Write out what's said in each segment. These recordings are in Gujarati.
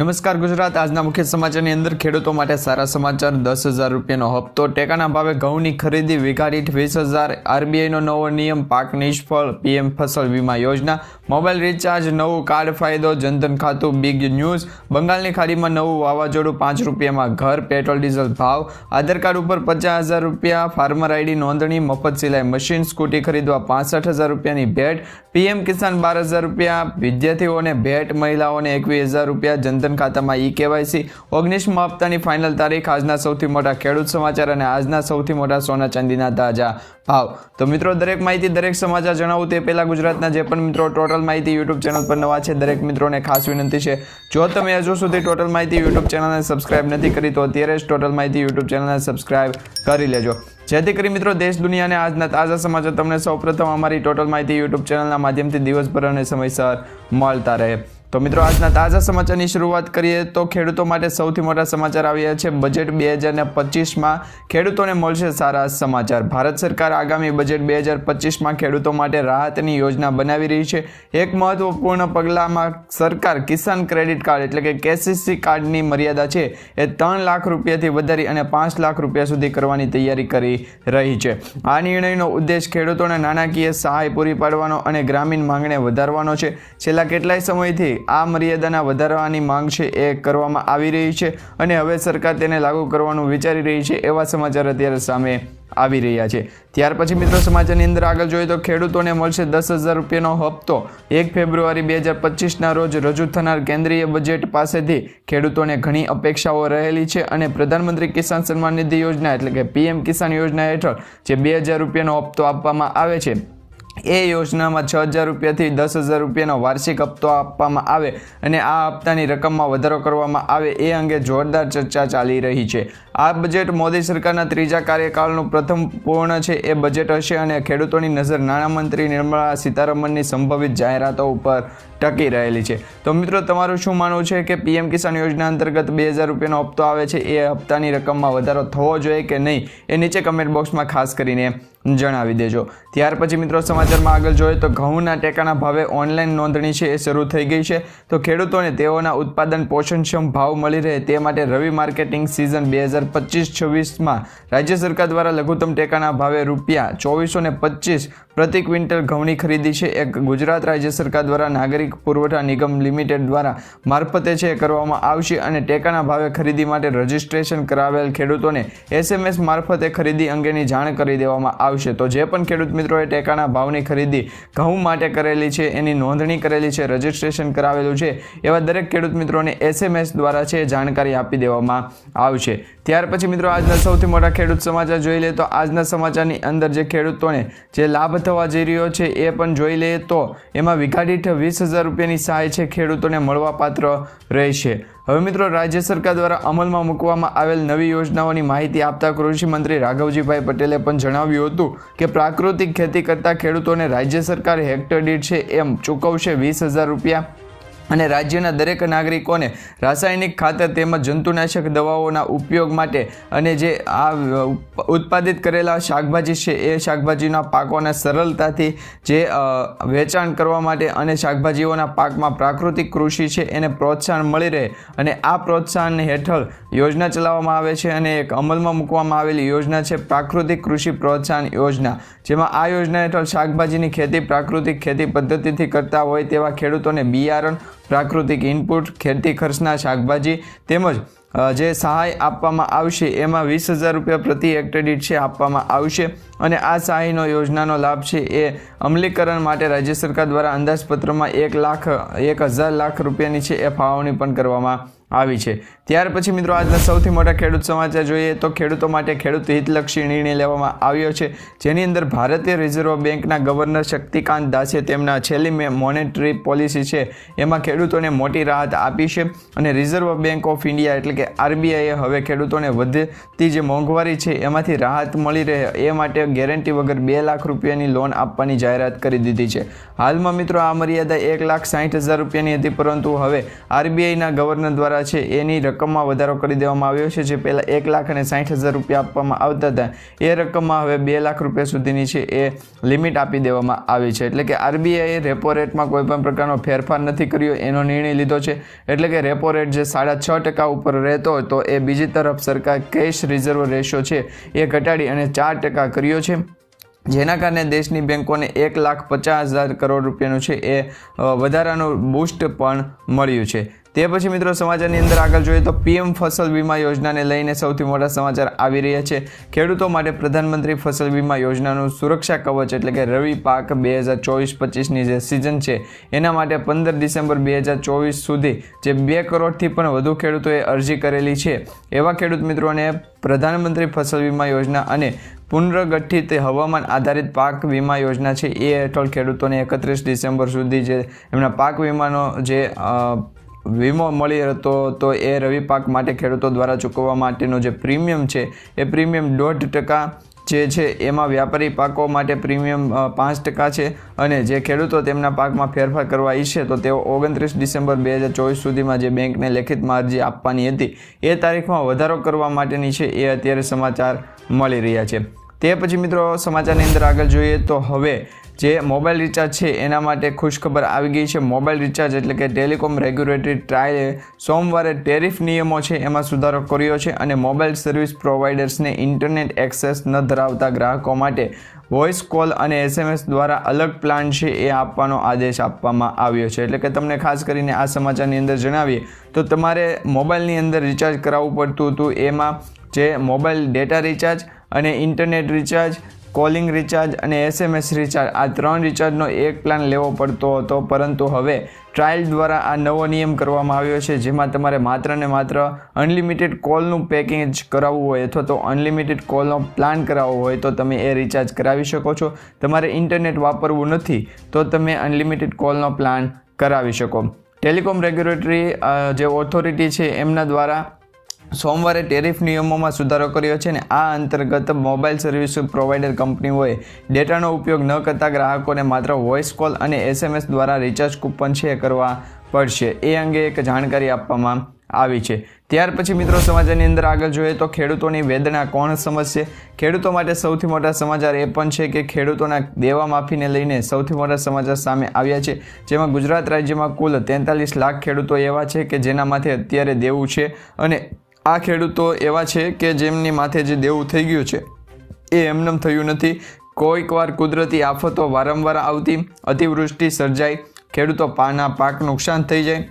નમસ્કાર ગુજરાત. આજના મુખ્ય સમાચારની અંદર ખેડૂતો માટે સારા સમાચાર. દસ હજાર રૂપિયાનો હપ્તો. ટેકાના ભાવે ઘઉંની ખરીદી વીઘા વીસ હજાર. આરબીઆઈનો નવો નિયમ, પાક નિષ્ફળ. પીએમ ફસલ વીમા યોજના. મોબાઈલ રિચાર્જ, નવું કાર્ડ ફાયદો. જનધન ખાતું બિગ ન્યૂઝ બંગાળની ખાડીમાં નવું વાવાઝોડું, પાંચ રૂપિયામાં ઘર, પેટ્રોલ, ડીઝલ ભાવ. આધાર કાર્ડ ઉપર પચાસ હજાર રૂપિયા. ફાર્મર આઈડી નોંધણી, મફત સિલાઈ મશીન. સ્કૂટી ખરીદવા પાસઠ હજાર રૂપિયાની ભેટ. પીએમ કિસાન બાર હજાર રૂપિયા. વિદ્યાર્થીઓને ભેટ. મહિલાઓને એકવીસ હજાર રૂપિયા. જનધન ખાતામાં ઈ કેવાયસી. ઓગણીસમા હપ્તાની ફાઇનલ તારીખ, આજના સૌથી મોટા ખેડૂત સમાચાર અને આજના સૌથી મોટા સોના ચાંદીના તાજા ભાવ. તો મિત્રો, દરેક માહિતી દરેક સમાચાર જણાવું તે પહેલાં ગુજરાતના જે પણ મિત્રો, ટોટલ માહિતી યુટ્યુબ ચેનલ પર નવા છે, દરેક મિત્રોને ખાસ વિનંતી છે. જો તમે હજુ સુધી ટોટલ માહિતી યુટ્યુબ ચેનલને સબસ્ક્રાઇબ નથી કરી, તો અત્યારે જ ટોટલ માહિતી યુટ્યુબ ચેનલને સબસ્ક્રાઇબ કરી લેજો. જેથી કરી મિત્રો, દેશ, દુનિયાને આજના તાજા સમાચાર તમને સૌપ્રથમ અમારી ટોટલ માહિતી યુટ્યુબ ચેનલના માધ્યમથી દિવસભર અને સમયસર મળતા રહે. તો મિત્રો, આજના તાજા સમાચારની શરૂઆત કરીએ તો ખેડૂતો માટે સૌથી મોટા સમાચાર આવ્યા છે. બજેટ બે હજાર ને પચીસમાં ખેડૂતોને મળશે સારા સમાચાર. ભારત સરકાર આગામી બજેટ બે હજાર પચીસમાં ખેડૂતો માટે રાહતની યોજના બનાવી રહી છે. એક મહત્વપૂર્ણ પગલામાં સરકાર કિસાન ક્રેડિટ કાર્ડ એટલે કે કેસીસી કાર્ડની મર્યાદા છે એ ત્રણ લાખ રૂપિયાથી વધારી અને પાંચ લાખ રૂપિયા સુધી કરવાની તૈયારી કરી રહી છે. આ નિર્ણયનો ઉદ્દેશ ખેડૂતોને નાણાકીય સહાય પૂરી પાડવાનો અને ગ્રામીણ માંગણે વધારવાનો છે. છેલ્લા કેટલાય સમયથી આ મર્યાદાના વધારવાની માંગ છે એ કરવામાં આવી રહી છે અને હવે સરકાર તેને લાગુ કરવાનું વિચારી રહી છે એવા સમાચાર અત્યારે સામે આવી રહ્યા છે. ત્યાર પછી મિત્રો સમાચારની અંદર આગળ જોઈએ તો ખેડૂતોને મળશે દસ હજાર રૂપિયાનો હપ્તો. એક ફેબ્રુઆરી બે હજાર પચીસના રોજ રજૂ થનાર કેન્દ્રીય બજેટ પાસેથી ખેડૂતોને ઘણી અપેક્ષાઓ રહેલી છે અને પ્રધાનમંત્રી કિસાન સન્માન નિધિ યોજના એટલે કે પીએમ કિસાન યોજના હેઠળ જે બે હજાર રૂપિયાનો હપ્તો આપવામાં આવે છે. એ યોજનામાં છ હજાર રૂપિયાથી દસ હજાર રૂપિયાનો વાર્ષિક હપ્તો આપવામાં આવે અને આ હપ્તાની રકમમાં વધારો કરવામાં આવે એ અંગે જોરદાર ચર્ચા ચાલી રહી છે. આ બજેટ મોદી સરકારના ત્રીજા કાર્યકાળનું પ્રથમ પૂર્ણ છે, એ બજેટ હશે અને ખેડૂતોની નજર નાણામંત્રી નિર્મલા સીતારમણની સંભવિત જાહેરાતો ઉપર ટકી રહેલી છે. તો મિત્રો, તમારું શું માનવું છે કે પીએમ કિસાન યોજના અંતર્ગત બે હજાર રૂપિયાનો હપ્તો આવે છે? એ હપ્તાની રકમમાં વધારો થવો જોઈએ કે નહીં? એ નીચે કમેન્ટ બોક્સમાં ખાસ કરીને જણાવી દેજો. ત્યાર પછી મિત્રો, સમાચારમાં આગળ જોઈએ તો ઘઉંના ટેકાના ભાવે ઓનલાઈન નોંધણી છે, એ શરૂ થઈ ગઈ છે. તો ખેડૂતોને તેઓના ઉત્પાદન પોષણક્ષમ ભાવ મળી રહે તે માટે રવિ માર્કેટિંગ સિઝન બે હજાર પચીસ છવ્વીસમાં રાજ્ય સરકાર દ્વારા લઘુત્તમ ટેકાના ભાવે રૂપિયા ચોવીસો ને પચીસ પ્રતિ ક્વિન્ટલ ઘઉંની ખરીદી છે. એ ગુજરાત રાજ્ય સરકાર દ્વારા નાગરિક પુરવઠા નિગમ લિમિટેડ દ્વારા મારફતે છે એ કરવામાં આવશે અને ટેકાના ભાવે ખરીદી માટે રજીસ્ટ્રેશન કરાવેલ ખેડૂતોને એસએમએસ મારફતે ખરીદી અંગેની જાણ કરી દેવામાં આવશે. તો જે પણ ખેડૂત મિત્રોએ ટેકાના ભાવની ખરીદી ઘઉં માટે કરેલી છે, એની નોંધણી કરેલી છે, રજીસ્ટ્રેશન કરાવેલું છે, એવા દરેક ખેડૂત મિત્રોને એસએમએસ દ્વારા છે જાણકારી આપી દેવામાં આવશે. ત્યાર પછી મિત્રો, આજના સૌથી મોટા ખેડૂત સમાચાર જોઈ લે તો આજના સમાચારની અંદર જે ખેડૂતોને જે લાભ થવા જઈ રહ્યો છે, એ પણ જોઈ લઈએ તો એમાં વિઘાડીઠ વીસ હજાર રૂપિયાની સહાય છે, ખેડૂતોને મળવાપાત્ર રહેશે. હવે મિત્રો, રાજ્ય સરકાર દ્વારા અમલમાં મૂકવામાં આવેલ નવી યોજનાઓની માહિતી આપતા કૃષિમંત્રી રાઘવજીભાઈ પટેલે પણ જણાવ્યું હતું કે પ્રાકૃતિક ખેતી કરતા ખેડૂતોને રાજ્ય સરકાર હેક્ટર દીઠ છે, એમ ચૂકવશે વીસ હજાર રૂપિયા. અને રાજ્યના દરેક નાગરિકોને રાસાયણિક ખાતર તેમજ જંતુનાશક દવાઓના ઉપયોગ માટે અને જે આ ઉત્પાદિત કરેલા શાકભાજી છે, એ શાકભાજીના પાકોને સરળતાથી જે વેચાણ કરવા માટે અને શાકભાજીઓના પાકમાં પ્રાકૃતિક કૃષિ છે, એને પ્રોત્સાહન મળી રહે અને આ પ્રોત્સાહન હેઠળ યોજના ચલાવવામાં આવે છે અને એક અમલમાં મૂકવામાં આવેલી યોજના છે, પ્રાકૃતિક કૃષિ પ્રોત્સાહન યોજના. જેમાં આ યોજના હેઠળ શાકભાજીની ખેતી પ્રાકૃતિક ખેતી પદ્ધતિથી કરતા હોય તેવા ખેડૂતોને બિયારણ પ્રાકૃતિક ઇનપુટ ખેતી ખર્ચના શાકભાજી તેમજ જે સહાય આપવામાં આવશે એમાં વીસ હજાર રૂપિયા પ્રતિ હેક્ટર દીઠ છે આપવામાં આવશે. અને આ સહાયનો યોજનાનો લાભ છે એ અમલીકરણ માટે રાજ્ય સરકાર દ્વારા અંદાજપત્રમાં એક લાખ, એક હજાર લાખ રૂપિયાની છે એ ફાળવણી પણ કરવામાં આવી છે. ત્યાર પછી મિત્રો આજના સૌથી મોટા ખેડૂત સમાચાર જોઈએ તો ખેડૂતો માટે ખેડૂત હિતલક્ષી નિર્ણય લેવામાં આવ્યો છે. જેની અંદર ભારતીય રિઝર્વ બેંકના ગવર્નર શક્તિકાંત દાસે તેમના છેલ્લી મોનેટરી પોલિસી છે. એમાં ખેડૂતોને મોટી રાહત આપી છે અને રિઝર્વ બેંક ઓફ ઇન્ડિયા એટલે કે આરબીઆઈએ હવે ખેડૂતોને વધતી જે મોંઘવારી છે એમાંથી રાહત મળી રહે એ માટે ગેરંટી વગર બે લાખ રૂપિયાની લોન આપવાની જાહેરાત કરી દીધી છે. હાલમાં મિત્રો આ મર્યાદા એક લાખ સાઠ હજાર રૂપિયાની હતી પરંતુ હવે આરબીઆઈના ગવર્નર દ્વારા છે, એની રકમમાં વધારો કરી દેવામાં આવ્યો છે, જે પહેલાં એક લાખ અને સાઠ હજાર રૂપિયા આપવામાં આવતા હતા. એ રકમમાં હવે બે લાખ રૂપિયા સુધીની છે, એ લિમિટ આપી દેવામાં આવી છે. એટલે કે આરબીઆઈએ રેપો રેટમાં કોઈપણ પ્રકારનો ફેરફાર નથી કર્યો, એનો નિર્ણય લીધો છે. એટલે કે રેપો રેટ જે સાડા છ ટકા ઉપર રહેતો હતો એ બીજી તરફ સરકાર કેશ રિઝર્વ રેશિયો છે, એ ઘટાડી અને ચાર ટકા કર્યો છે. જેના કારણે દેશની બેન્કોને એક લાખ પચાસ હજાર કરોડ રૂપિયાનું છે, એ વધારાનું બૂસ્ટ પણ મળ્યું છે. તે પછી મિત્રો સમાચારની અંદર આગળ જોઈએ તો પીએમ ફસલ વીમા યોજનાને લઈને સૌથી મોટા સમાચાર આવી રહ્યા છે. ખેડૂતો માટે પ્રધાનમંત્રી ફસલ વીમા યોજનાનું સુરક્ષા કવચ એટલે કે રવિ પાક બે હજાર ચોવીસ પચીસની જે સિઝન છે, એના માટે પંદર ડિસેમ્બર બે હજાર ચોવીસ સુધી જે બે કરોડથી પણ વધુ ખેડૂતોએ અરજી કરેલી છે. એવા ખેડૂત મિત્રોને પ્રધાનમંત્રી ફસલ વીમા યોજના અને પુનર્ગઠિત હવામાન આધારિત પાક વીમા યોજના છે, એ હેઠળ ખેડૂતોને એકત્રીસ ડિસેમ્બર સુધી જે એમના પાક વીમાનો જે વીમો મળી હતો તો એ રવિ પાક માટે ખેડૂતો દ્વારા ચૂકવવા માટેનો જે પ્રીમિયમ છે, એ પ્રીમિયમ દોઢ ટકા જે છે, એમાં વ્યાપારી પાકો માટે પ્રીમિયમ પાંચ ટકા છે અને જે ખેડૂતો તેમના પાકમાં ફેરફાર કરવા ઈચ્છે તો તેઓ ઓગણત્રીસ ડિસેમ્બર બે હજાર ચોવીસ સુધીમાં જે બેંકને લેખિતમાં અરજી આપવાની હતી, એ તારીખમાં વધારો કરવા માટેની છે, એ અત્યારે સમાચાર મળી રહ્યા છે. તે પછી મિત્રો સમાચારની અંદર આગળ જોઈએ તો હવે જે મોબાઈલ રિચાર્જ છે એના માટે ખુશખબર આવી ગઈ છે. મોબાઈલ રિચાર્જ એટલે કે ટેલિકોમ રેગ્યુલેટરી ટ્રાયલે સોમવારે ટેરિફ નિયમો છે એમાં સુધારો કર્યો છે અને મોબાઈલ સર્વિસ પ્રોવાઈડર્સને ઇન્ટરનેટ એક્સેસ ન ધરાવતા ગ્રાહકો માટે વોઇસ કોલ અને એસએમએસ દ્વારા અલગ પ્લાન છે એ આપવાનો આદેશ આપવામાં આવ્યો છે. એટલે કે તમને ખાસ કરીને આ સમાચારની અંદર જણાવીએ તો તમારે મોબાઈલની અંદર રિચાર્જ કરાવવું પડતું હતું. એમાં જે મોબાઈલ ડેટા રિચાર્જ અને ઇન્ટરનેટ રિચાર્જ, કોલિંગ રિચાર્જ અને એસએમએસ રિચાર્જ. આ ત્રણ રિચાર્જનો એક પ્લાન લેવો પડતો હતો, પરંતુ હવે ટ્રાયલ દ્વારા આ નવો નિયમ કરવામાં આવ્યો છે, જેમાં તમારે માત્ર ને માત્ર અનલિમિટેડ કોલનું પેકેજ કરાવવું હોય અથવા તો અનલિમિટેડ કોલનો પ્લાન કરાવવો હોય તો તમે એ રિચાર્જ કરાવી શકો છો. તમારે ઇન્ટરનેટ વાપરવું નથી તો તમે અનલિમિટેડ કોલનો પ્લાન કરાવી શકો. ટેલિકોમ રેગ્યુલેટરી જે ઓથોરિટી છે, એમના દ્વારા સોમવારે ટેરિફ નિયમોમાં સુધારો કર્યો છે અને આ અંતર્ગત મોબાઈલ સર્વિસ પ્રોવાઈડર કંપનીઓએ ડેટાનો ઉપયોગ ન કરતા ગ્રાહકોને માત્ર વોઇસ કોલ અને એસએમએસ દ્વારા રિચાર્જ કૂપન છે કરવા પડશે. એ અંગે એક જાણકારી આપવામાં આવી છે. ત્યાર પછી મિત્રો સમાચારની અંદર આગળ જોઈએ તો ખેડૂતોની વેદના કોણ સમજશે? ખેડૂતો માટે સૌથી મોટા સમાચાર એ પણ છે કે ખેડૂતોના દેવા માફીને લઈને સૌથી મોટા સમાચાર સામે આવ્યા છે. જેમાં ગુજરાત રાજ્યમાં કુલ તેતાલીસ લાખ ખેડૂતો એવા છે કે જેનામાંથી અત્યારે દેવું છે અને આ ખેડૂતો એવા છે કે જેમની માથે જે દેવું થઈ ગયું છે, એ એમનેમ થયું નથી. કોઈક વાર કુદરતી આફતો વારંવાર આવતી, અતિવૃષ્ટિ સર્જાય, ખેડૂતો પાના પાક નુકસાન થઈ જાય,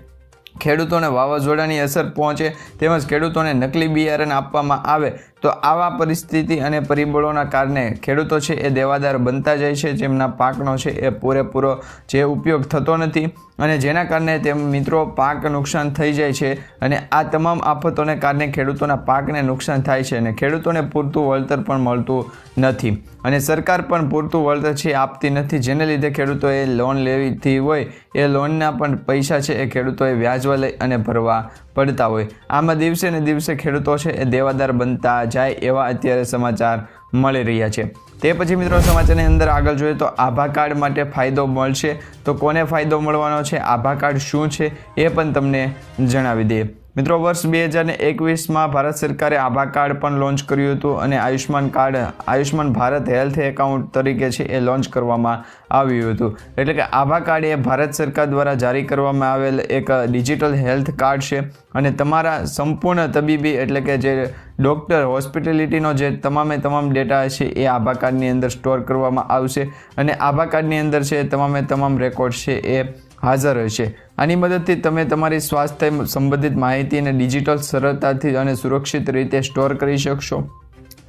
ખેડૂતોને વાવાઝોડાની અસર પહોંચે, તેમજ ખેડૂતોને નકલી બિયારણ આપવામાં આવે તો આવા પરિસ્થિતિ અને પરિબળોના કારણે ખેડૂતો છે એ દેવાદાર બનતા જાય છે, જેમના પાકનો છે એ પૂરેપૂરો જે ઉપયોગ થતો નથી અને જેના કારણે તેમ મિત્રો પાક નુકસાન થઈ જાય છે અને આ તમામ આફતોને કારણે ખેડૂતોના પાકને નુકસાન થાય છે અને ખેડૂતોને પૂરતું વળતર પણ મળતું નથી. અને સરકાર પણ પૂરતું વળતર છે આપતી નથી, જેને લીધે ખેડૂતોએ લોન લેવીથી હોય એ લોનના પણ પૈસા છે એ ખેડૂતોએ વ્યાજવા લઈ અને ભરવા પડતા હોય. આમાં દિવસે ને દિવસે ખેડૂતો છે એ દેવાદાર બનતા જાય એવા અત્યારે સમાચાર મળી રહ્યા છે. તે પછી મિત્રો સમાચારની અંદર આગળ જોઈએ તો આભા કાર્ડ માટે ફાયદો મળશે. તો કોને ફાયદો મળવાનો છે? આભા કાર્ડ શું છે? એ પણ તમને જણાવી દઈએ. મિત્રો, વર્ષ બે હજાર એકવીસમાં ભારત સરકારે આભા કાર્ડ પણ લોન્ચ કર્યું હતું અને Ayushman card Ayushman Bharat health account તરીકે છે એ લોન્ચ કરવામાં આવ્યું હતું. એટલે કે આભા કાર્ડ એ ભારત સરકાર દ્વારા જારી કરવામાં આવેલ એક ડિજિટલ હેલ્થ કાર્ડ છે અને તમારા સંપૂર્ણ તબીબી એટલે કે જે ડૉક્ટર, હોસ્પિટેલિટીનો જે તમામે તમામ ડેટા છે એ આભા કાર્ડની અંદર સ્ટોર કરવામાં આવશે અને આભા કાર્ડની અંદર છે તમામે તમામ રેકોર્ડ છે એ હાજર હશે આની મદદથી તમે તમારી સ્વાસ્થ્ય સંબંધિત માહિતીને ડિજિટલ સરળતાથી અને સુરક્ષિત રીતે સ્ટોર કરી શકશો.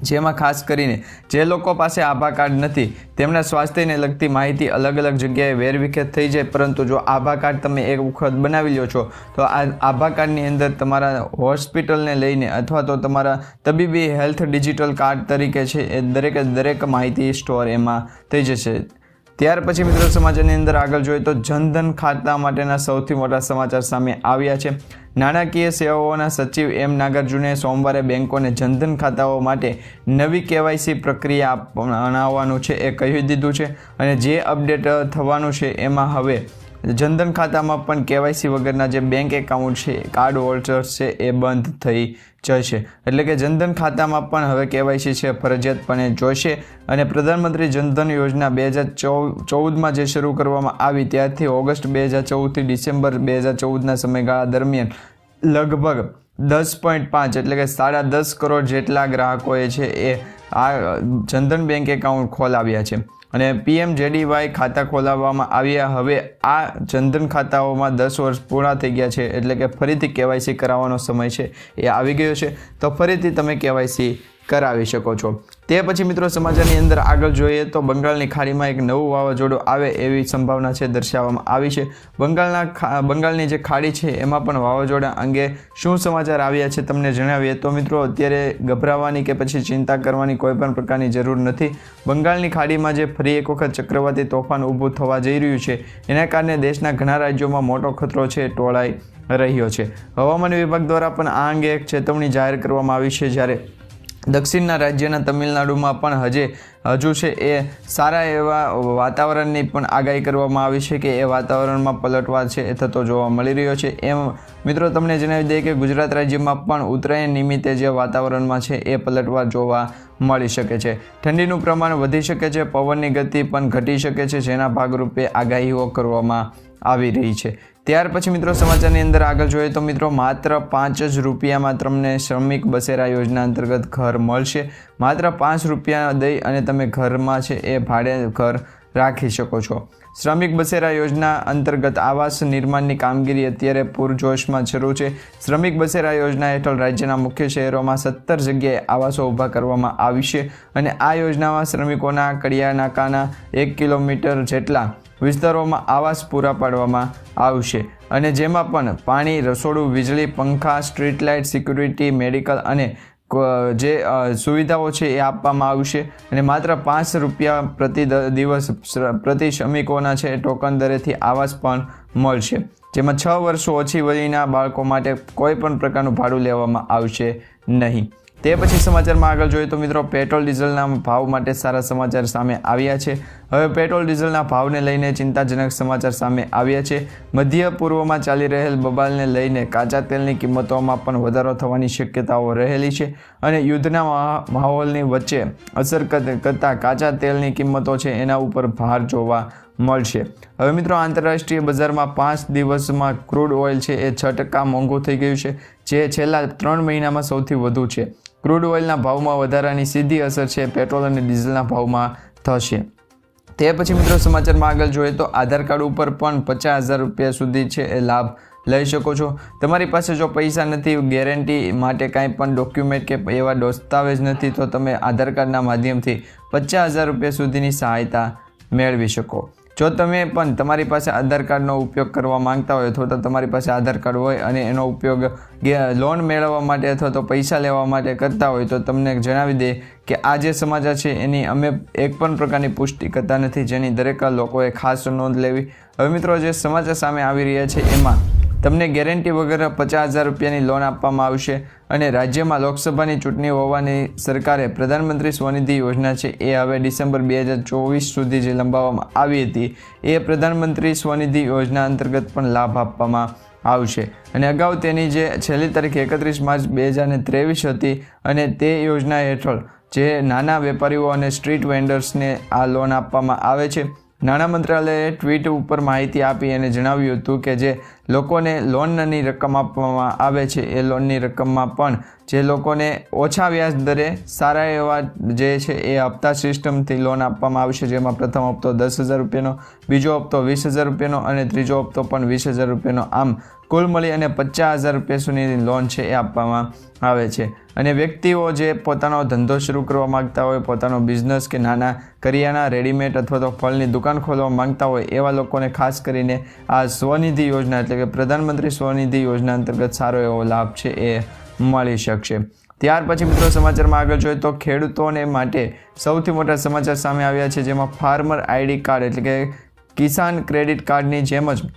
જેમાં ખાસ કરીને જે લોકો પાસે આભા કાર્ડ નથી, તેમના સ્વાસ્થ્યને લગતી માહિતી અલગ અલગ જગ્યાએ વેરવિખેર થઈ જાય. પરંતુ જો આભા કાર્ડ તમે એક વખત બનાવી લો છો, તો આ આભા કાર્ડની અંદર તમારા હોસ્પિટલને લઈને અથવા તો તમારા તબીબી હેલ્થ ડિજિટલ કાર્ડ તરીકે છે એ દરેકે દરેક માહિતી સ્ટોર એમાં થઈ જશે. ત્યાર પછી મિત્રો સમાચારની અંદર આગળ જોઈએ તો જનધન ખાતા માટેના સૌથી મોટા સમાચાર સામે આવ્યા છે. નાણાકીય સેવાઓના સચિવ એમ નાગાર્જુને સોમવારે બેંકોને જનધન ખાતાઓ માટે નવી કેવાયસી પ્રક્રિયા અપનાવવાનું છે એ કહી દીધું છે અને જે અપડેટ થવાનું છે એમાં હવે જનધન ખાતામાં પણ કેવાયસી વગરના જે બેંક એકાઉન્ટ છે કાર્ડ હોલ્ડર્સ છે, એ બંધ થઈ જશે. એટલે કે જનધન ખાતામાં પણ હવે કેવાયસી છે, ફરજિયાતપણે જોઈશે અને પ્રધાનમંત્રી જનધન યોજના બે હજાર ચૌદમાં જે શરૂ કરવામાં આવી ત્યારથી ઓગસ્ટ બે હજાર ચૌદથી ડિસેમ્બર બે હજાર ચૌદના સમયગાળા દરમિયાન લગભગ દસ પોઈન્ટ પાંચ એટલે કે સાડા દસ કરોડ જેટલા ગ્રાહકોએ છે એ આ જનધન બેંક એકાઉન્ટ ખોલાવ્યા છે. અને પીએમ જેડીવાય ખાતા ખોલાવવામાં આવ્યા. હવે આ જનધન ખાતાઓમાં દસ વર્ષ પૂર્ણ થઈ ગયા છે, એટલે કે ફરીથી કેવાયસી કરાવવાનો સમય છે, એ આવી ગયો છે. તો ફરીથી તમે કેવાયસી કરાવી શકો છો. તે પછી મિત્રો સમાચારની અંદર આગળ જોઈએ તો બંગાળની ખાડીમાં એક નવું વાવાઝોડું આવે એવી સંભાવના છે દર્શાવવામાં આવી છે. બંગાળના બંગાળની જે ખાડી છે એમાં પણ વાવાઝોડા અંગે શું સમાચાર આવ્યા છે તમને જણાવીએ. તો મિત્રો અત્યારે ગભરાવાની કે પછી ચિંતા કરવાની કોઈ પણ પ્રકારની જરૂર નથી. બંગાળની ખાડીમાં જે ફરી એક વખત ચક્રવાતી તોફાન ઊભું થવા જઈ રહ્યું છે, એના કારણે દેશના ઘણા રાજ્યોમાં મોટો ખતરો છે, ટોળાઈ રહ્યો છે. હવામાન વિભાગ દ્વારા પણ આ અંગે એક ચેતવણી જાહેર કરવામાં આવી છે જ્યારે દક્ષિણના રાજ્યના તમિલનાડુમાં પણ હજે હજુ છે એ સારા એવા વાતાવરણની પણ આગાહી કરવામાં આવી છે કે એ વાતાવરણમાં પલટવાર છે એ થતો જોવા મળી રહ્યો છે. એમ મિત્રો તમને જણાવી દઈએ કે ગુજરાત રાજ્યમાં પણ ઉત્તરાયણ નિમિત્તે જે વાતાવરણમાં છે એ પલટવાર જોવા મળી શકે છે. ઠંડીનું પ્રમાણ વધી શકે છે, પવનની ગતિ પણ ઘટી શકે છે, જેના ભાગરૂપે આગાહીઓ કરવામાં આવી રહી છે. ત્યાર પછી મિત્રો સમાચારની અંદર આગળ જોઈએ તો મિત્રો માત્ર પાંચ જ રૂપિયામાં તમને શ્રમિક બસેરા યોજના અંતર્ગત ઘર મળશે. માત્ર પાંચ રૂપિયા દઈ અને તમે ઘરમાં છે એ ભાડે ઘર રાખી શકો છો. શ્રમિક બસેરા યોજના અંતર્ગત આવાસ નિર્માણની કામગીરી અત્યારે પૂરજોશમાં શરૂ છે. શ્રમિક બસેરા યોજના હેઠળ રાજ્યના મુખ્ય શહેરોમાં સત્તર જગ્યાએ આવાસો ઊભા કરવામાં આવશે અને આ યોજનામાં શ્રમિકોના કડિયા નાકાના એક કિલોમીટર જેટલા વિસ્તારોમાં આવાસ પૂરા પાડવામાં આવશે અને જેમાં પણ પાણી, રસોડું, વીજળી, પંખા, સ્ટ્રીટ લાઇટ, સિક્યુરિટી, મેડિકલ અને જે સુવિધાઓ છે એ આપવામાં આવશે. અને માત્ર પાંચ રૂપિયા પ્રતિ દિવસ પ્રતિ શ્રમિકોના છે ટોકન દરેથી આવાસ પણ મળશે. જેમાં છ વર્ષો ઓછી વયના બાળકો માટે કોઈ પણ પ્રકારનું ભાડું લેવામાં આવશે નહીં. તે પછી સમાચારમાં આગળ જોઈએ તો મિત્રો પેટ્રોલ ડીઝલના ભાવ માટે સારા સમાચાર સામે આવ્યા છે. હવે પેટ્રોલ ડીઝલના ભાવને લઈને ચિંતાજનક સમાચાર સામે આવ્યા છે. મધ્ય પૂર્વમાં ચાલી રહેલ બબાલને લઈને કાચા તેલની કિંમતોમાં પણ વધારો થવાની શક્યતાઓ રહેલી છે અને યુદ્ધના માહોલની વચ્ચે અસર કરતા કાચા તેલની કિંમતો છે એના ઉપર ભાર જોવા મળશે. હવે મિત્રો આંતરરાષ્ટ્રીય બજારમાં પાંચ દિવસમાં ક્રૂડ ઓઇલ છે એ છ ટકા મોંઘું થઈ ગયું છે, જે છેલ્લા ત્રણ મહિનામાં સૌથી વધુ છે. ક્રૂડ ઓઇલના ભાવમાં વધારાની સીધી અસર છે, પેટ્રોલ અને ડીઝલના ભાવમાં થશે. તે પછી મિત્રો સમાચારમાં આગળ જોઈએ તો આધાર કાર્ડ ઉપર પણ પચાસ હજાર રૂપિયા સુધી છે એ લાભ લઈ શકો છો. તમારી પાસે જો પૈસા નથી, ગેરંટી માટે કાંઈ પણ ડોક્યુમેન્ટ કે એવા દસ્તાવેજ નથી, તો તમે આધાર કાર્ડના માધ્યમથી પચાસ હજાર રૂપિયા સુધીની સહાયતા મેળવી શકો. જો તમે પણ તમારી પાસે આધાર કાર્ડનો ઉપયોગ કરવા માંગતા હોય અથવા તો તમારી પાસે આધાર કાર્ડ હોય અને એનો ઉપયોગ લોન મેળવવા માટે અથવા તો પૈસા લેવા માટે કરતા હોય, તો તમને જણાવી દે કે આ જે સમાચાર છે એની અમે એક પણ પ્રકારની પુષ્ટિ કરતા નથી, જેની દરેક લોકોએ ખાસ નોંધ લેવી. હવે મિત્રો, જે સમાચાર સામે આવી રહ્યા છે, એમાં તમને ગેરંટી વગર પચાસ હજાર રૂપિયાની લોન આપવામાં આવશે અને રાજ્યમાં લોકસભાની ચૂંટણી હોવાની સરકારે પ્રધાનમંત્રી સ્વનિધિ યોજના છે, એ હવે ડિસેમ્બર બે હજાર ચોવીસ સુધી જે લંબાવવામાં આવી હતી. એ પ્રધાનમંત્રી સ્વનિધિ યોજના અંતર્ગત પણ લાભ આપવામાં આવશે. અને અગાઉ તેની જે છેલ્લી તારીખ એકત્રીસ માર્ચ બે હજાર ત્રેવીસ હતી અને તે યોજના હેઠળ જે નાના વેપારીઓ અને સ્ટ્રીટ વેન્ડર્સને આ લોન આપવામાં આવે છે નાણાં મંત્રાલયે ટ્વીટ ઉપર માહિતી આપી અને જણાવ્યું હતું કે જે લોકોને લોનની રકમ આપવામાં આવે છે, એ લોનની રકમમાં પણ જે લોકોને ઓછા વ્યાજ દરે સારા એવા જે છે એ હપ્તા સિસ્ટમથી લોન આપવામાં આવશે, જેમાં પ્રથમ હપ્તો દસ હજાર રૂપિયાનો, બીજો હપ્તો વીસ હજાર રૂપિયાનો અને ત્રીજો હપ્તો પણ વીસ હજાર રૂપિયાનો. આમ કુલ મળી અને પચાસ હજાર રૂપિયા સુધીની લોન છે એ આપવામાં આવે છે. અને વ્યક્તિઓ જે પોતાનો ધંધો શરૂ કરવા માગતા હોય, પોતાનો બિઝનેસ કે નાના કરિયાના રેડીમેડ અથવા તો ફળની દુકાન ખોલવા માંગતા હોય, એવા લોકોને ખાસ કરીને આ સ્વનિધિ યોજના એટલે કે પ્રધાનમંત્રી સ્વનિધિ યોજના અંતર્ગત સારો એવો લાભ છે એ મળી શકશે. ત્યાર પછી મિત્રો સમાચારમાં આગળ જોઈએ તો ખેડૂતોને માટે સૌથી મોટા સમાચાર સામે આવ્યા છે, જેમાં ફાર્મર આઈડી કાર્ડ એટલે કે કિસાન ક્રેડિટ કાર્ડની જેમ જ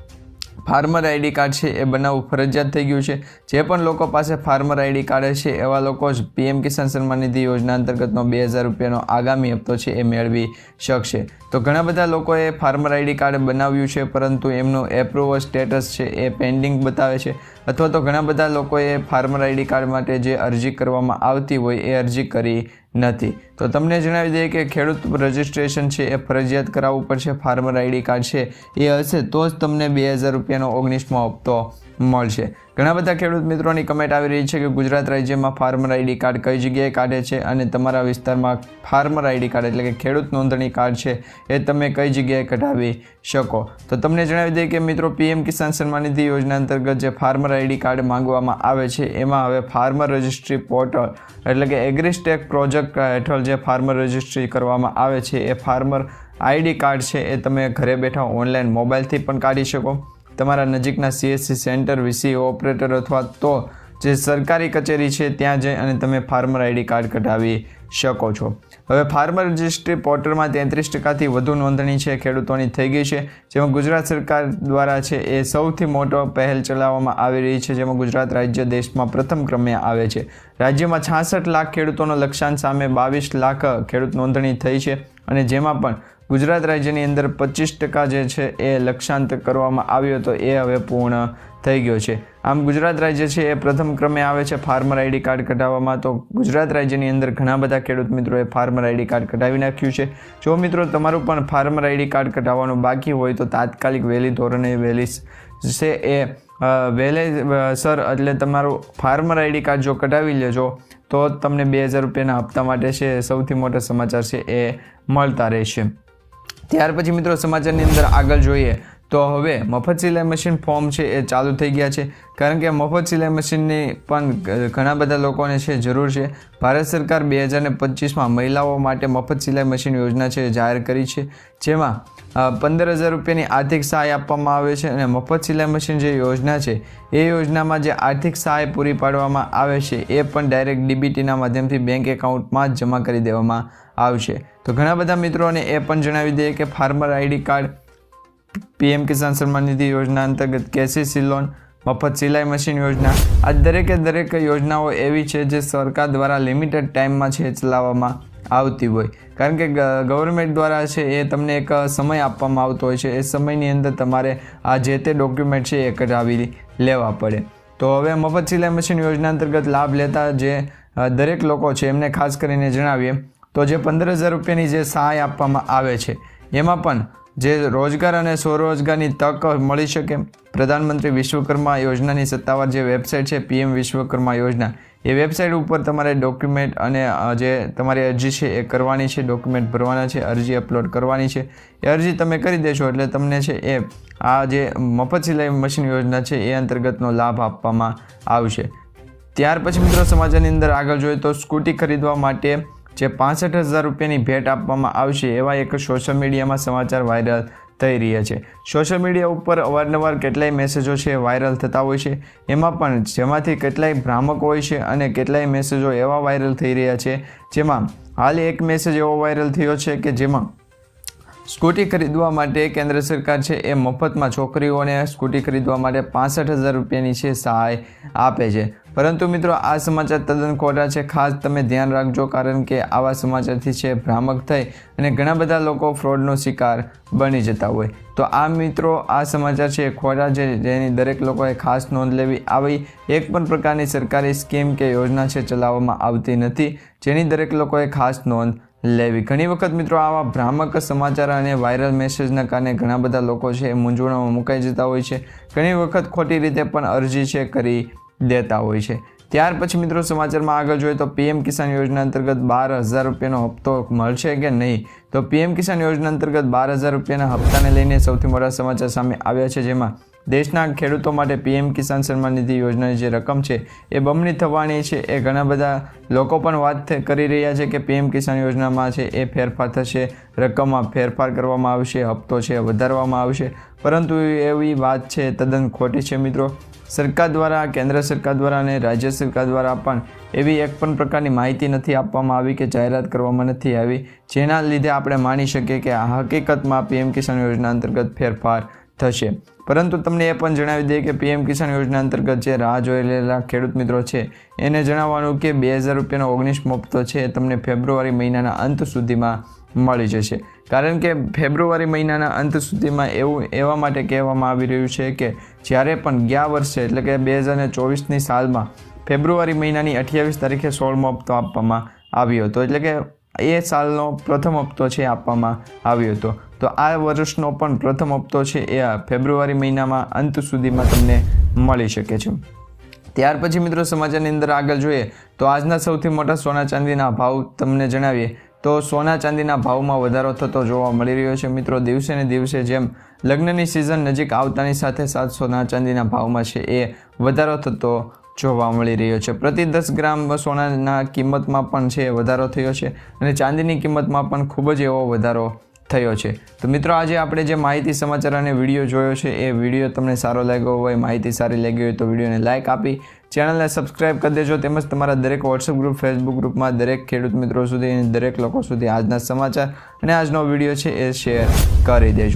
ફાર્મર આઈડી કાર્ડ છે, એ બનાવવું ફરજિયાત થઈ ગયું છે. જે પણ લોકો પાસે ફાર્મર આઈડી કાર્ડ છે, એવા લોકો જ પીએમ કિસાન સન્માન નિધિ યોજના અંતર્ગતનો બે હજાર રૂપિયાનો આગામી હપ્તો છે, એ મેળવી શકશે. તો ઘણા બધા લોકોએ ફાર્મર આઈડી કાર્ડ બનાવ્યું છે, પરંતુ એમનું એપ્રુવલ સ્ટેટસ છે, એ પેન્ડિંગ બતાવે છે. અથવા તો ઘણા બધા લોકોએ ફાર્મર આઈડી કાર્ડ માટે જે અરજી કરવામાં આવતી હોય, એ અરજી કરી નથી. તો તમને જણાવી દઈએ કે ખેડૂત રજિસ્ટ્રેશન છે એ ફરજિયાત કરાવવું પડશે, ફાર્મર આઈડી કાર્ડ છે એ હશે તો જ તમને બે હજાર રૂપિયાનો ઓગણીસમો હપ્તો મળશે. ઘણા બધા ખેડૂત મિત્રોની કમેન્ટ આવી રહી છે કે ગુજરાત રાજ્યમાં ફાર્મર આઈડી કાર્ડ કઈ જગ્યાએ કાઢે છે અને તમારા વિસ્તારમાં ફાર્મર આઈડી કાર્ડ એટલે કે ખેડૂત નોંધણી કાર્ડ છે એ તમે કઈ જગ્યાએ કઢાવી શકો. તો તમને જણાવી દઈએ કે મિત્રો પીએમ કિસાન સન્માન નિધિ યોજના અંતર્ગત જે ફાર્મર આઈડી કાર્ડ માંગવામાં આવે છે, એમાં હવે ફાર્મર રજિસ્ટ્રી પોર્ટલ એટલે કે એગ્રીસ્ટેક પ્રોજેક્ટ હેઠળ જે ફાર્મર રજિસ્ટ્રી કરવામાં આવે છે, એ ફાર્મર આઈડી કાર્ડ છે, એ તમે ઘરે બેઠા ઓનલાઈન મોબાઈલથી પણ કાઢી શકો. તમારા નજીકના સીએસસી સેન્ટર વીસી ઓપરેટર અથવા તો જે સરકારી કચેરી છે, ત્યાં જઈ અને તમે ફાર્મર આઈડી કાર્ડ કઢાવી શકો છો. હવે ફાર્મર રજિસ્ટ્રી પોર્ટલમાં તેત્રીસ ટકાથી વધુ નોંધણી છે, ખેડૂતોની થઈ ગઈ છે. જેમાં ગુજરાત સરકાર દ્વારા છે, એ સૌથી મોટો પહેલ ચલાવવામાં આવી રહી છે, જેમાં ગુજરાત રાજ્ય દેશમાં પ્રથમ ક્રમે આવે છે. રાજ્યમાં છાસઠ લાખ ખેડૂતોનો લક્ષ્યાંક સામે બાવીસ લાખ ખેડૂત નોંધણી થઈ છે અને જેમાં પણ ગુજરાત રાજ્યની અંદર પચીસ ટકા જે છે, એ લક્ષ્યાંત કરવામાં આવ્યો હતો, એ હવે પૂર્ણ થઈ ગયો છે. આમ ગુજરાત રાજ્ય છે એ પ્રથમ ક્રમે આવે છે ફાર્મર આઈડી કાર્ડ કઢાવવામાં. તો ગુજરાત રાજ્યની અંદર ઘણા બધા ખેડૂત મિત્રોએ ફાર્મર આઈડી કાર્ડ કઢાવી નાખ્યું છે. જો મિત્રો તમારું પણ ફાર્મર આઈડી કાર્ડ કઢાવવાનું બાકી હોય તો તાત્કાલિક વહેલી ધોરણે વહેલી છે એ વહેલે સર એટલે તમારું ફાર્મર આઈડી કાર્ડ જો કઢાવી લેજો તો તમને બે હજાર રૂપિયાના હપ્તા માટે છે સૌથી મોટો સમાચાર છે એ મળતા રહેશે. ત્યાર પછી મિત્રો સમાચારની અંદર આગળ જોઈએ. તો હવે મફત સિલાઈ મશીન ફોર્મ છે એ ચાલુ થઈ ગયા છે. કારણ કે મફત સિલાઈ મશીનની પણ ઘણા બધા લોકોને છે જરૂર છે. ભારત સરકાર બે હજાર પચીસમાં મહિલાઓ માટે મફત સિલાઈ મશીન યોજના છે જાહેર કરી છે. જેમાં પંદર હજાર રૂપિયાની આર્થિક સહાય આપવામાં આવે છે અને મફત સિલાઈ મશીન જે યોજના છે, એ યોજનામાં જે આર્થિક સહાય પૂરી પાડવામાં આવે છે, એ પણ ડાયરેક્ટ ડીબીટીના માધ્યમથી બેંક એકાઉન્ટમાં જ જમા કરી દેવામાં આવશે. તો ઘણા બધા મિત્રોને એ પણ જણાવી દઈએ કે farmer ID card PM Kisan Samman Nidhi યોજના અંતર્ગત કેસીસી લોન મફત સિલાઈ મશીન યોજના, આ દરેકે દરેક યોજનાઓ એવી છે જે સરકાર દ્વારા લિમિટેડ ટાઈમમાં છે ચલાવવામાં આવતી હોય. કારણ કે ગવર્મેન્ટ દ્વારા છે એ તમને એક સમય આપવામાં આવતો હોય છે. એ સમયની અંદર તમારે આ જે તે ડોક્યુમેન્ટ છે એ કઢાવી લેવા પડે. તો હવે મફત સિલાઈ મશીન યોજના અંતર્ગત લાભ લેતા જે દરેક લોકો છે એમને ખાસ કરીને જણાવીએ, તો જે પંદર હજાર રૂપિયાની જે સહાય આપવામાં આવે છે, એમાં પણ જે રોજગાર અને સ્વરોજગારની તક મળી શકે પ્રધાનમંત્રી વિશ્વકર્મા યોજનાની સત્તાવાર જે વેબસાઇટ છે, પીએમ વિશ્વકર્મા યોજના, એ વેબસાઇટ ઉપર તમારે ડોક્યુમેન્ટ અને જે તમારી અરજી છે, એ કરવાની છે, ડોક્યુમેન્ટ ભરવાના છે, અરજી અપલોડ કરવાની છે. એ અરજી તમે કરી દેશો એટલે તમને છે, એ, આ જે મફત સિલાઈ મશીન યોજના છે, એ અંતર્ગતનો લાભ આપવામાં આવશે. ત્યાર પછી મિત્રો સમાચારની અંદર આગળ જોઈએ તો સ્કૂટી ખરીદવા માટે જે પાસઠ હજાર રૂપિયાની ભેટ આપવામાં આવશે એવા એક સોશિયલ મીડિયામાં સમાચાર વાયરલ થઈ રહ્યા છે. સોશિયલ મીડિયા ઉપર અવારનવાર કેટલાય મેસેજો છે વાયરલ થતા હોય છે. એમાં પણ જેમાંથી કેટલાય ભ્રામક હોય છે અને કેટલાય મેસેજો એવા વાયરલ થઈ રહ્યા છે જેમાં હાલ એક મેસેજ એવો વાયરલ થયો છે કે જેમાં સ્કૂટી ખરીદવા માટે કેન્દ્ર સરકાર છે એ મફતમાં છોકરીઓને સ્કૂટી ખરીદવા માટે પાસઠ હજાર રૂપિયાની છે સહાય આપે છે. પરંતુ મિત્રો, આ સમાચાર તદ્દન ખોટા છે. ખાસ તમે ધ્યાન રાખજો, કારણ કે આવા સમાચારથી છે, ભ્રામક થઈ અને ઘણા બધા લોકો ફ્રોડનો શિકાર બની જતા હોય. તો આ મિત્રો, આ સમાચાર છે ખોટા છે, જેની દરેક લોકોએ ખાસ નોંધ લેવી. આવી એક પણ પ્રકારની સરકારી સ્કીમ કે યોજના છે, ચલાવવામાં આવતી નથી, જેની દરેક લોકોએ ખાસ નોંધ લેવી. ઘણી વખત મિત્રો, આવા ભ્રામક સમાચાર અને વાયરલ મેસેજના કારણે ઘણા બધા લોકો છે, એ મૂંઝવણમાં મુકાઈ જતા હોય છે. ઘણી વખત ખોટી રીતે પણ અરજી છે, કરી દેતા હોય છે. ત્યાર પછી મિત્રો સમાચારમાં આગળ જોઈએ તો પીએમ કિસાન યોજના અંતર્ગત બાર હજાર રૂપિયાનો હપ્તો મળશે કે નહીં? તો પીએમ કિસાન યોજના અંતર્ગત બાર હજાર રૂપિયાના હપ્તાને લઈને સૌથી મોટા સમાચાર સામે આવ્યા છે, જેમાં દેશના ખેડૂતો માટે પીએમ કિસાન સન્માન નિધિ યોજનાની જે રકમ છે એ બમણી થવાની છે એ ઘણા બધા લોકો પણ વાત કરી રહ્યા છે કે પીએમ કિસાન યોજનામાં છે એ ફેરફાર થશે, રકમમાં ફેરફાર કરવામાં આવશે, હપ્તો છે વધારવામાં આવશે. પરંતુ એવી વાત છે તદ્દન ખોટી છે મિત્રો. સરકાર દ્વારા, કેન્દ્ર સરકાર દ્વારા અને રાજ્ય સરકાર દ્વારા પણ એવી એક પણ પ્રકારની માહિતી નથી આપવામાં આવી કે જાહેરાત કરવામાં નથી આવી, જેના લીધે આપણે માની શકીએ કે આ હકીકતમાં પીએમ કિસાન યોજના અંતર્ગત ફેરફાર થશે. પરંતુ તમને એ પણ જણાવી દઈએ કે પીએમ કિસાન યોજના અંતર્ગત જે રાહ જોઈ રહેલા ખેડૂત મિત્રો છે, એને જણાવવાનું કે બે હજાર રૂપિયાનો ઓગણીસ મફતો છે તમને ફેબ્રુઆરી મહિનાના અંત સુધીમાં મળી જશે. કારણ કે ફેબ્રુઆરી મહિનાના અંત સુધીમાં એવું એવા માટે કહેવામાં આવી રહ્યું છે કે જ્યારે પણ ગયા વર્ષે, એટલે કે બે હજાર ચોવીસની સાલમાં, ફેબ્રુઆરી મહિનાની અઠ્યાવીસ તારીખે સોળમો હપ્તો આપવામાં આવ્યો હતો. એટલે કે એ સાલનો પ્રથમ હપ્તો છે આપવામાં આવ્યો હતો. તો આ વર્ષનો પણ પ્રથમ હપ્તો છે એ ફેબ્રુઆરી મહિનામાં અંત સુધીમાં તમને મળી શકે છે. ત્યાર પછી મિત્રો સમાચારની અંદર આગળ જોઈએ તો આજના સૌથી મોટા સોના ચાંદીના ભાવ તમને જણાવીએ તો સોના ચાંદીના ભાવમાં વધારો થતો જોવા મળી રહ્યો છે. મિત્રો દિવસે ને દિવસે જેમ લગ્નની સિઝન નજીક આવતાની સાથે સાથ સોના ચાંદીના ભાવમાં છે એ વધારો થતો જોવા મળી રહ્યો છે. પ્રતિ દસ ગ્રામ સોનાના કિંમતમાં પણ છે વધારો થયો છે અને ચાંદીની કિંમતમાં પણ ખૂબ જ એવો વધારો થયો છે. તો મિત્રો, આજે આપણે જે માહિતી સમાચાર અને વીડિયો જોયો છે, એ વીડિયો તમને સારો લાગ્યો હોય, માહિતી સારી લાગી હોય તો વિડીયોને લાઇક આપી, ચેનલને સબસ્ક્રાઇબ કરી દેજો, તેમજ તમારા દરેક વોટ્સઅપ ગ્રુપ ફેસબુક ગ્રુપમાં દરેક ખેડૂત મિત્રો સુધી અને દરેક લોકો સુધી આજના સમાચાર અને આજનો વીડિયો છે, એ શેર કરી દેજો.